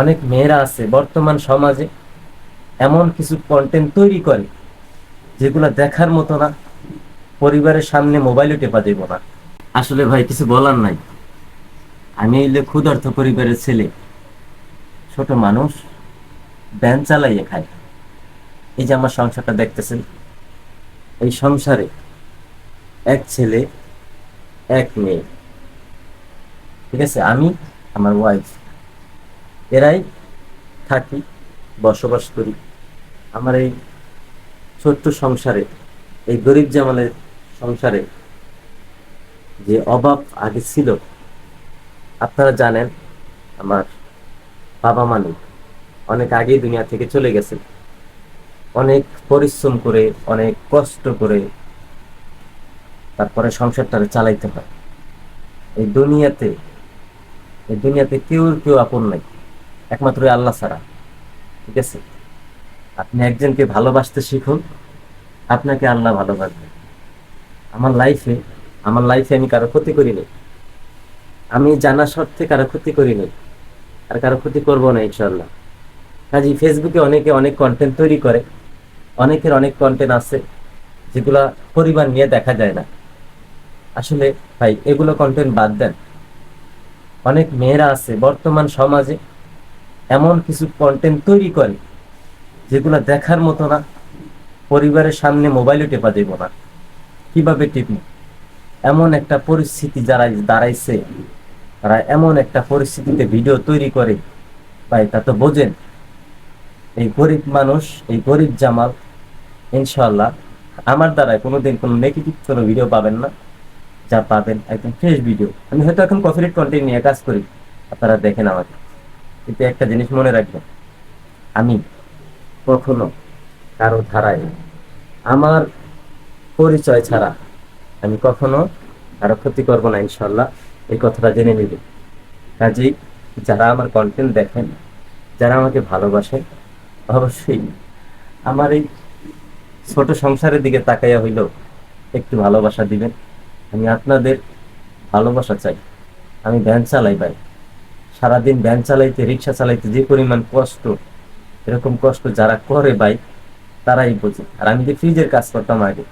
অনেক মেয়েরা আছে, বর্তমান সমাজে এমন কিছু কন্টেন্ট তৈরি করে যেগুলো দেখার মতো না, পরিবারের সামনে মোবাইলও টেপা দেব না। আসলে ভাই, কিছু বলার নাই। আমি এলে ক্ষুধার্থ পরিবারের ছেলে, ছোট মানুষ ব্যান চালাইয়ে খায়। এই যে আমার সংসারটা দেখতেছেন, এই সংসারে এক ছেলে, এক মেয়ে। ঠিক আছে? আমি, আমার ওয়াইফ এরাই থাকি, বসবাস করি। আমার এই ছোট্ট সংসারে, এই গরিব জামালের সংসারে যে অভাব আগে ছিল, আপনারা জানেন, আমার বাবা মানে অনেক আগেই দুনিয়া থেকে চলে গেছে। অনেক পরিশ্রম করে, অনেক কষ্ট করে তারপরে সংসারটা চালাইতে হয়। এই দুনিয়াতে এই দুনিয়াতে কেউ কেউ আপন নাই। একমাত্র আল্লাহ ছাড়া, ঠিক আছে? আপনি একজনকে ভালোবাসতে শিখুন, আপনাকে আল্লাহ ভালোবাসবে। আমার লাইফে আমার লাইফে আমি কারও ক্ষতি করিনি আমি জানা সত্ত্বে কারও ক্ষতি করিনি আর কারও ক্ষতি করব না ইনশাল্লাহ কাজে ফেসবুকে অনেকে অনেক কন্টেন্ট তৈরি করে, অনেকের অনেক কন্টেন্ট আছে, যেগুলা পরিবার নিয়ে দেখা যায় না। আসলে ভাই, এগুলো কন্টেন্ট বাদ দেন। অনেক মেয়েরা আছে, বর্তমান সমাজে এমন কিছু কন্টেন্ট তৈরি করে যেগুলো দেখার মতো না, পরিবারের সামনে মোবাইলও টেপা দেব না। কীভাবে টিপি? এমন একটা পরিস্থিতি যারা দাঁড়াইছে, তারা এমন একটা পরিস্থিতিতে ভিডিও তৈরি করে, ভাই তা তো বোঝেন। এই গরিব মানুষ, এই গরিব জামাল ইনশাল্লাহ আমার দ্বারাই কোনোদিন কোনো নেগেটিভ কোনো ভিডিও পাবেন না, যা পাবেন একদম ফ্রেশ ভিডিও আমি হয়তো এখন কপিরাইট কন্টেন্ট নিয়ে কাজ করি, আপনারা দেখেন আমাকে। কিন্তু একটা জিনিস মনে রাখবেন আমি কখনো কারও ধারায় আমার পরিচয় ছাড়া আমি কখনো কারও ক্ষতি করব না ইনশাল্লাহ এই কথাটা জেনে নিবে। কাজেই যারা আমার কন্টেন্ট দেখেন, যারা আমাকে ভালোবাসে অবশ্যই আমার এই ছোট সংসারের দিকে তাকাইয়া হইলেও একটু ভালোবাসা দিবেন। আমি আপনাদের ভালোবাসা চাই। আমি ভ্যান চালাই ভাই। সারাদিন ভ্যান চালাইতে, রিক্সা চালাইতে যে পরিমাণ কষ্ট, এরকম কষ্ট যারা করে ভাই, তারাই বোঝে। আর আমি যে ফ্রিজের কাজ করতাম আগে,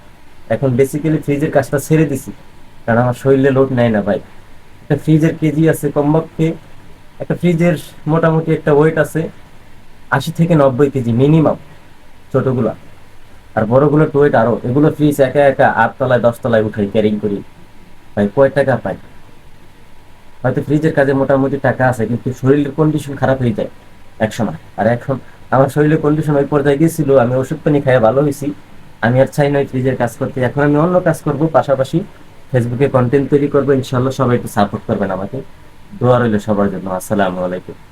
এখন বেসিক্যালি ফ্রিজের কাজটা ছেড়ে দিছি, কারণ আমার শরীরে লোড নেয় না ভাই। একটা ফ্রিজের কেজি আছে কমপক্ষে, একটা ফ্রিজের মোটামুটি একটা ওয়েট আছে আশি থেকে নব্বই কেজি মিনিমাম ছোটগুলা। আর বড়গুলো ওয়েট আরও, এগুলো ফ্রিজ একা একা আট তলায় দশ তলায় উঠাই ক্যারিং করি। ভাই, কয় টাকা পাই? হয়তো ফ্রিজের কাজে মোটামুটি টাকা আছে, কিন্তু শরীরের কন্ডিশন খারাপ হয়ে যায় এক সময় আর এখন আমার শরীরের কন্ডিশন ওই পর্যায়ে গিয়েছিল, আমি ওষুধ পানি খাইয়ে ভালো হয়েছি। আমি আর চাই নয় ফ্রিজের কাজ করতে। এখন আমি অন্য কাজ করব, পাশাপাশি ফেসবুকে কন্টেন্ট তৈরি করব। ইনশাল্লাহ সবাই একটু সাপোর্ট করবেন আমাকে। দোয়া রইল সবার জন্য। আসসালামু আলাইকুম।